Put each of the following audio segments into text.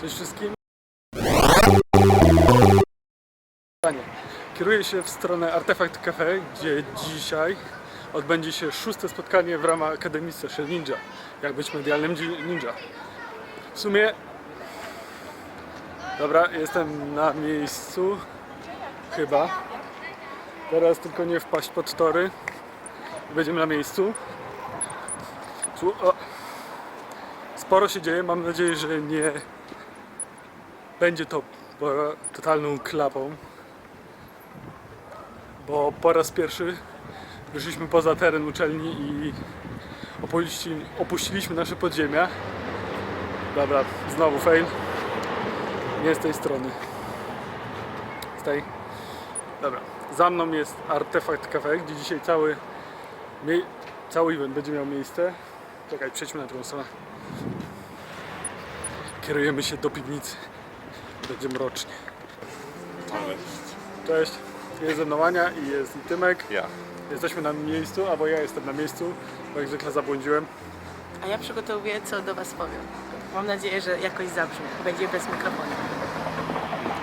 Cześć wszystkim. Kieruję się w stronę Artefact Cafe, gdzie dzisiaj odbędzie się szóste spotkanie w ramach Akademii Social Ninja. Jak być medialnym ninja. W sumie... Dobra, jestem na miejscu. Chyba. Teraz tylko nie wpaść pod tory. Będziemy na miejscu. Sporo się dzieje, mam nadzieję, że nie będzie to totalną klapą. Bo po raz pierwszy wyszliśmy poza teren uczelni i opuści, opuściliśmy nasze podziemia. Dobra, znowu fail. Nie z tej strony. Z tej. Dobra. Za mną jest Artefact Cafe, gdzie dzisiaj cały, cały event będzie miał miejsce. Czekaj, przejdźmy na drugą stronę. Kierujemy się do piwnicy. Będzie mrocznie. Cześć. Jest ze mną Ania i jest i Tymek. Ja. Jesteśmy na miejscu, albo ja jestem na miejscu, bo jak zwykle zabłądziłem. A ja przygotowuję, co do Was powiem. Mam nadzieję, że jakoś zabrzmi. Będzie bez mikrofonu.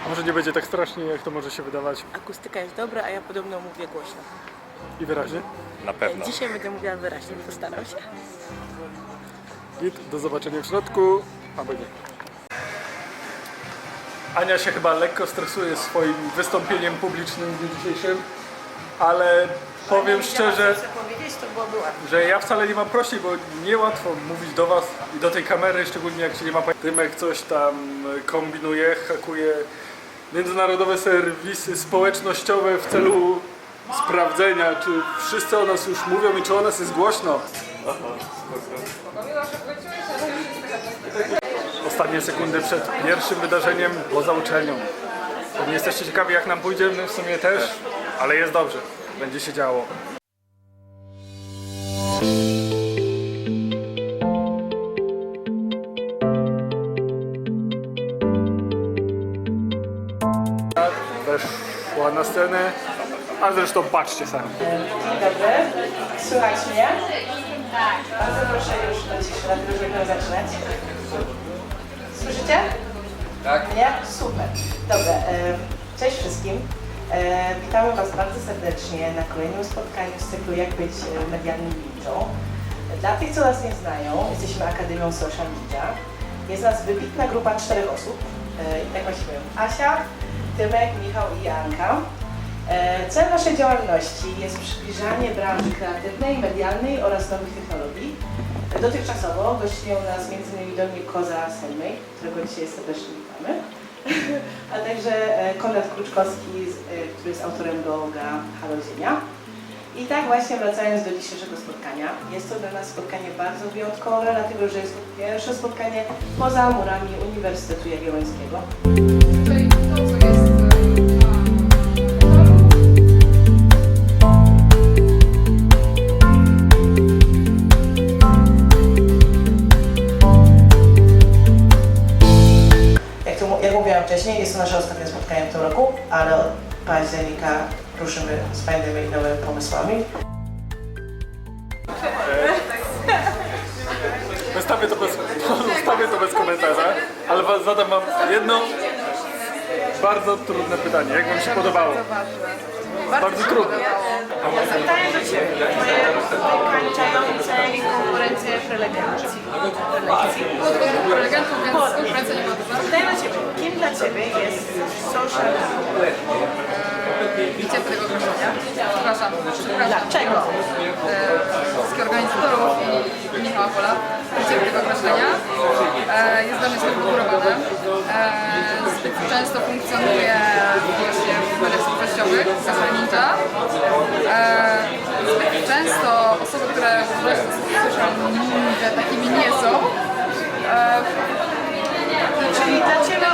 Może nie będzie tak strasznie, jak to może się wydawać Akustyka jest dobra, a ja podobno mówię głośno. i wyraźnie. Na pewno. Dzisiaj będę mówiła wyraźnie, postaram się. Git, do zobaczenia w środku, albo nie. Ania się chyba lekko stresuje swoim wystąpieniem publicznym w dniu dzisiejszym, ale powiem szczerze, Chcę powiedzieć, to byłoby ładne. że ja wcale nie mam prościej, bo niełatwo mówić do Was i do tej kamery, szczególnie jak się nie ma Tymek coś tam kombinuje, hakuje międzynarodowe serwisy społecznościowe w celu sprawdzenia, czy wszyscy o nas już mówią i czy o nas jest głośno. Ostatnie sekundy przed pierwszym wydarzeniem poza uczelnią. Pewnie jesteście ciekawi jak nam pójdzie, my w sumie też, ale jest dobrze, będzie się działo. weszła na scenę, a zresztą patrzcie sami. Dobry. Słuchajcie mnie? Bardzo proszę już do ciszy, zaczynać. Słyszycie? Tak. Nie? Super. Dobra. E, cześć wszystkim. E, witamy Was bardzo serdecznie na kolejnym spotkaniu z cyklu Jak być e, medialnym ninją. Dla tych, co nas nie znają, jesteśmy Akademią Social Media. Jest nas wybitna grupa czterech osób. E, I tak właściwie Asia, Tymek, Michał i Anka. Cel naszej działalności jest przybliżanie branży kreatywnej, medialnej oraz nowych technologii. Dotychczasowo gościło nas m.in. Dominik Koza Handmade, którego dzisiaj serdecznie witamy, a także e, Konrad Kruczkowski, e, który jest autorem bloga Halo Ziemia. I tak właśnie wracając do dzisiejszego spotkania, jest to dla nas spotkanie bardzo wyjątkowe, dlatego że jest to pierwsze spotkanie poza murami Uniwersytetu Jagiellońskiego. To, co jest tym roku, ale od października ruszymy z fajnymi nowymi pomysłami. Zostawię to bez, zostawię to bez komentarza, ale was zadam wam jedno bardzo trudne pytanie. Jak wam się podobało? Bardzo trudne. Zapytanie do Ciebie. Wykańczające i konkurencje prelegencji. prelegentów, więc konkurencja nie ma. Pytanie do Ciebie. Dla Ciebie jest social? Widzicie tego określenia? Przepraszam, przepraszam. Dlaczego? E, wszystkich organizatorów i Michała Pola. Widzicie tego określenia? E, jest dla mnie strukturowane. E, zbyt często funkcjonuje właśnie w mediach społecznościowych. E, zbyt często osoby, które są social ninja takimi nie są. E, Czyli dla Ciebie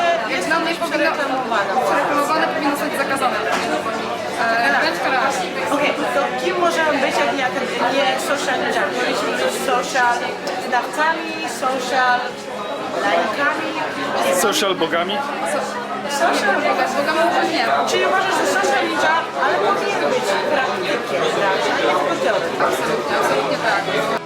gdzieś powinno, przereklamowane. powinno być zakazane. E, wręcz karalnie. Okej, to kim możemy być, jak nie, nie social media? Powinniśmy być social wydawcami, social lajkami. Social bogami? Social Boga, Boga może nie. Czyli uważasz, że social media, ale powinien być praktykiem branży, a nie tylko teoretykiem. Absolutnie, absolutnie tak.